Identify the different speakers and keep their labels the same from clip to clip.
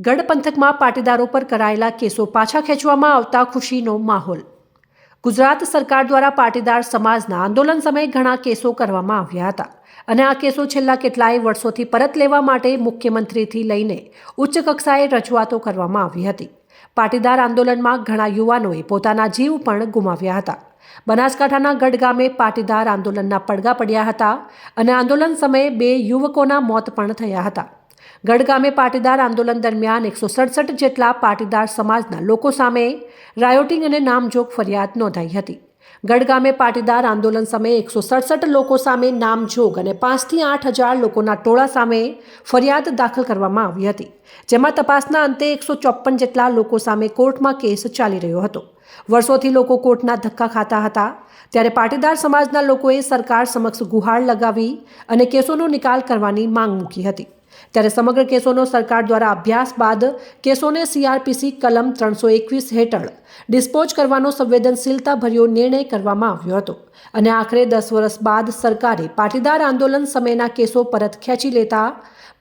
Speaker 1: ગઢ પંથકમાં પાટીદારો પર કરાયેલા કેસો પાછા ખેંચવામાં આવતા ખુશીનો માહોલ. ગુજરાત સરકાર દ્વારા પાટીદાર સમાજના આંદોલન સમયે ઘણા કેસો કરવામાં આવ્યા હતા અને આ કેસો છેલ્લા કેટલાય વર્ષોથી પરત લેવા માટે મુખ્યમંત્રીથી લઈને ઉચ્ચ કક્ષાએ રજૂઆતો કરવામાં આવી હતી. પાટીદાર આંદોલનમાં ઘણા યુવાનોએ પોતાના જીવ પણ ગુમાવ્યા હતા. બનાસકાંઠાના ગઢ ગામે પાટીદાર આંદોલનના પડઘા પડ્યા હતા અને આંદોલન સમયે બે યુવકોના મોત પણ થયા હતા. ગઢ ગામે પાટીદાર આંદોલન દરમિયાન એકસો સડસઠ જેટલા પાટીદાર સમાજના લોકો સામે રાયોટિંગ અને નામજોગ ફરિયાદ નોંધાઈ હતી. ગઢ ગામે પાટીદાર આંદોલન સમયે એકસો સડસઠ લોકો સામે નામજોગ અને પાંચથી આઠ હજાર લોકોના ટોળા સામે ફરિયાદ દાખલ કરવામાં આવી હતી. જેમાં તપાસના અંતે એકસો ચોપન જેટલા લોકો સામે કોર્ટમાં કેસ ચાલી રહ્યો હતો. વર્ષોથી લોકો કોર્ટના ધક્કા ખાતા હતા. ત્યારે પાટીદાર સમાજના લોકોએ સરકાર સમક્ષ ગુહાર લગાવી અને કેસોનો નિકાલ કરવાની માંગ મૂકી હતી. ત્યારે સમગ્ર કેસોનો સરકાર દ્વારા અભ્યાસ બાદ કેસોને સીઆરપીસી કલમ ત્રણસો એકવીસ હેઠળ ડિસ્પોઝ કરવાનો સંવેદનશીલતાભર્યો નિર્ણય કરવામાં આવ્યો હતો. અને આખરે દસ વર્ષ બાદ સરકારે પાટીદાર આંદોલન સમયના કેસો પરત ખેંચી લેતા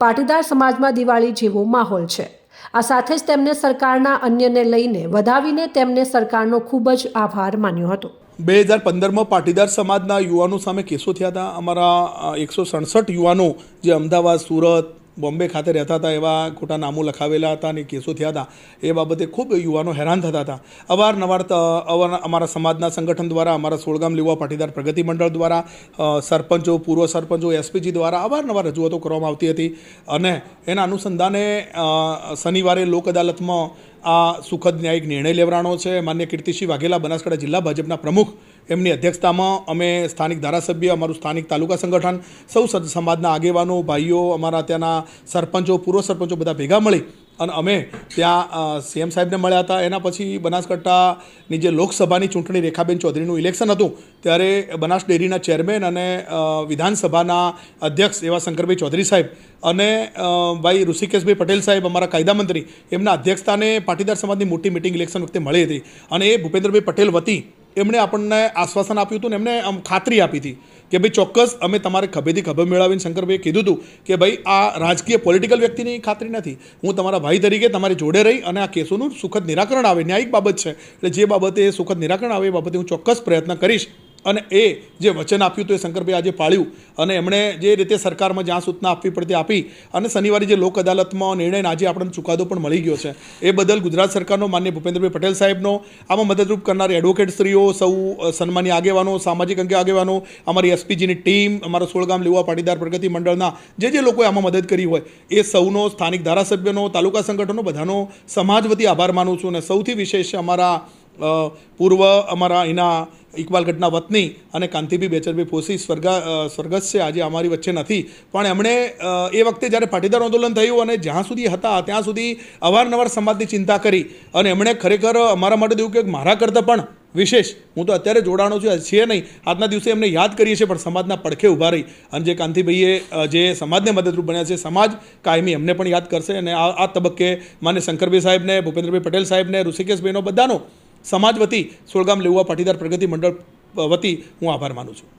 Speaker 1: પાટીદાર સમાજમાં દિવાળી જેવો માહોલ છે. આ સાથે જ તેમને સરકારના અન્યને લઈને વધાવીને તેમને સરકારનો ખૂબ જ આભાર માન્યો હતો.
Speaker 2: બે હજાર પંદરમાં પાટીદાર સમાજના યુવાનો સામે કેસો થયા હતા. અમારા એકસો સડસઠ યુવાનો જે અમદાવાદ, સુરત બોમ્બે ખાતે રહેતા હતા, એવા ખોટા નામો લખાવેલા હતા અને કેસો થયા હતા, એ બાબતે ખૂબ યુવાનો હેરાન થતા હતા. અવારનવાર અમારા સમાજના સંગઠન દ્વારા, અમારા સોળગામ લેવા પાટીદાર પ્રગતિ મંડળ દ્વારા સરપંચો, પૂર્વ સરપંચો, એસપીજી દ્વારા અવારનવાર રજૂઆતો કરવામાં આવતી હતી અને એના અનુસંધાને શનિવારે લોક અદાલતમાં આ સુખદ ન્યાયિક નિર્ણય લેવાનો છે. માન્ય કીર્તિસિંહ વાઘેલા બનાસકાંઠા જિલ્લા ભાજપના પ્રમુખ એમની અધ્યક્ષતામાં અમે સ્થાનિક ધારાસભ્ય, અમારું સ્થાનિક તાલુકા સંગઠન, સૌ સમાજના આગેવાનો, ભાઈઓ, અમારા ત્યાંના સરપંચો, પૂર્વ સરપંચો બધા ભેગા મળી અને અમે ત્યાં સીએમ સાહેબને મળ્યા હતા. એના પછી બનાસકાંઠાની જે લોકસભાની ચૂંટણી રેખાબેન ચૌધરીનું ઇલેક્શન હતું, ત્યારે બનાસ ડેરીના ચેરમેન અને વિધાનસભાના અધ્યક્ષ એવા શંકરભાઈ ચૌધરી સાહેબ અને ભાઈ ઋષિકેશભાઈ પટેલ સાહેબ, અમારા કાયદા મંત્રી, એમના અધ્યક્ષતાને પાટીદાર સમાજની મોટી મિટિંગ ઇલેક્શન વખતે મળી હતી. અને એ ભૂપેન્દ્રભાઈ પટેલ વતી એમણે આપણને આશ્વાસન આપ્યું હતું ને એમણે આમ ખાતરી આપી હતી કે ભાઈ ચોક્કસ અમે તમારે ખભેથી ખભે મેળવીને શંકરભાઈએ કીધું હતું કે ભાઈ આ રાજકીય પોલિટિકલ વ્યક્તિની ખાતરી નથી. હું તમારા ભાઈ તરીકે તમારી જોડે રહી અને આ કેસોનું સુખદ નિરાકરણ આવે. ન્યાયિક બાબત છે. એટલે જે બાબતે સુખદ નિરાકરણ આવે એ બાબતે હું ચોક્કસ પ્રયત્ન કરીશ. અને એ જે વચન આપ્યું હતું એ શંકરભાઈ આજે પાળ્યું અને એમણે જે રીતે સરકારમાં જ્યાં સૂચના આપવી પડતી આપી અને શનિવારે જે લોક અદાલતમાં નિર્ણય આજે આપણને ચુકાદો પણ મળી ગયો છે. એ બદલ ગુજરાત સરકારનો માન્ય ભૂપેન્દ્રભાઈ પટેલ સાહેબનો આમાં મદદરૂપ કરનાર એડવોકેટશ્રીઓ સૌ સન્માનીય આગેવાનો, સામાજિક અંગે આગેવાનો, અમારી એસપીજીની ટીમ, અમારા સોળગામ લેવા પાટીદાર પ્રગતિ મંડળના જે જે લોકોએ આમાં મદદ કરી હોય એ સૌનો, સ્થાનિક ધારાસભ્યનો, તાલુકા સંગઠનો બધાનો સમાજ વતી આભાર માનું છું અને સૌથી વિશેષ અમારા પૂર્વ અમારા એના ઇકબાલગઢના વતની અને કાંતિભી બેચરભાઈ ફોસી સ્વર્ગા સ્વર્ગસ્થ છે આજે અમારી વચ્ચે નથી. પણ એમણે એ વખતે જ્યારે પાટીદાર આંદોલન થયું અને જ્યાં સુધી હતા, ત્યાં સુધી અવારનવાર સમાજની ચિંતા કરી. અને એમણે ખરેખર અમારા માટે દેવું કે મારા કરતાં પણ વિશેષ. હું તો અત્યારે જોડાણો છું છીએ નહીં. આજના દિવસે એમને યાદ કરીએ છીએ, પણ સમાજના પડખે ઊભા રહી. અને જે કાંતિભાઈએ જે સમાજને મદદરૂપ બન્યા છે, સમાજ કાયમી એમને પણ યાદ કરશે. અને આ આ તબક્કે માન્ય શંકરભાઈ સાહેબને, ભૂપેન્દ્રભાઈ પટેલ સાહેબને, ઋષિકેશભાઈનો બધાનો સમાજ વતી સોળગામ લેવા પાટીદાર પ્રગતિ મંડળ વતી હું આભાર માનું છું.